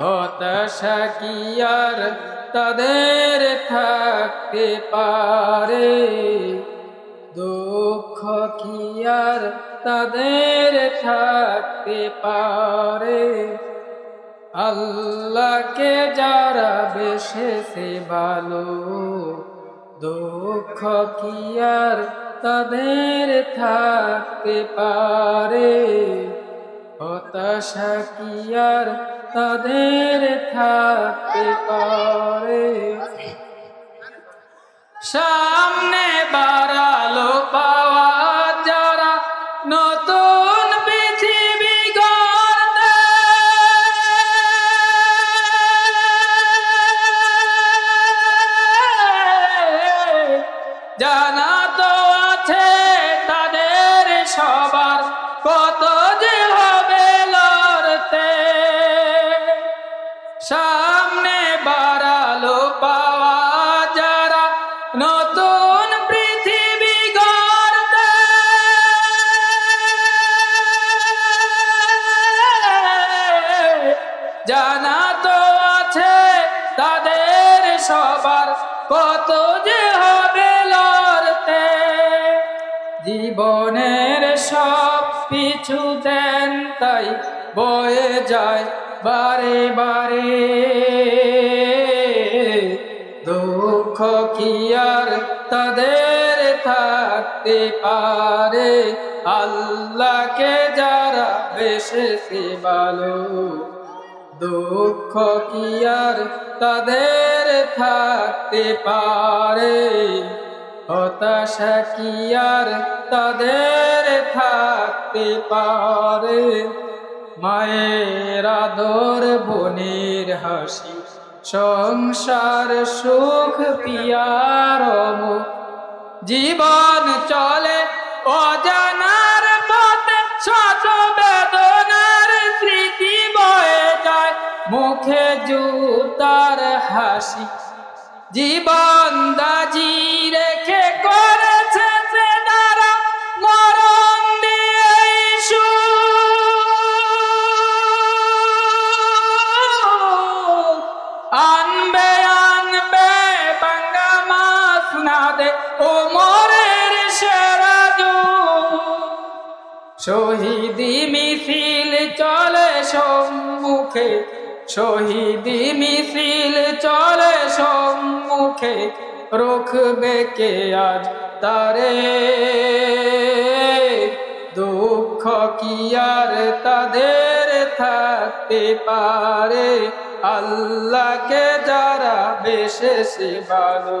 হতাশা কি আর তাদের থাকতে পারে। দুঃখ কি আর তাদের থাকতে পারে? আল্লাহকে যারা বেশেষে ভালো, দুঃখ কি তাদের থাকতে পারে? হতাশা কি আর তাদের থাকতে পারে। সামনে বাড়ালো সামনে বাড়ালো পাওয়া যারা নতুন পৃথিবী গড়তে। জানা তো আছে তাদের সবার কত যে হবে লড়তে। জীবনের সব কিছু দেন তাই বয়ে যায় বারে বারে। দুঃখ কি আর তাদের থাকতে পারে? আল্লাহকে যারা বেশি ভালো, দুঃখ কি আর তাদের থাকতে পারে? হতাশা কি আর তাদের থাকতে পারে? মায়ের আদর, বোনের হাসি, সংসার সুখ, পিয়ার জীবন চলে অজানার পথে, শত বেদনার স্মৃতি বয়ে যায়। মুখে জুতার হাসি, জীবন দাজি শহীদি মিছিল চলে সম্মুখে, শহীদি মিছিল চলে সম্মুখে, রুখবে কে আজ তারে? দুঃখ কি আর তাদের থাকতে পারে? আল্লাহকে যারা বেশি ভালো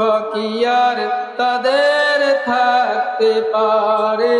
দুঃখ কি আর তাদের থাকতে পারে।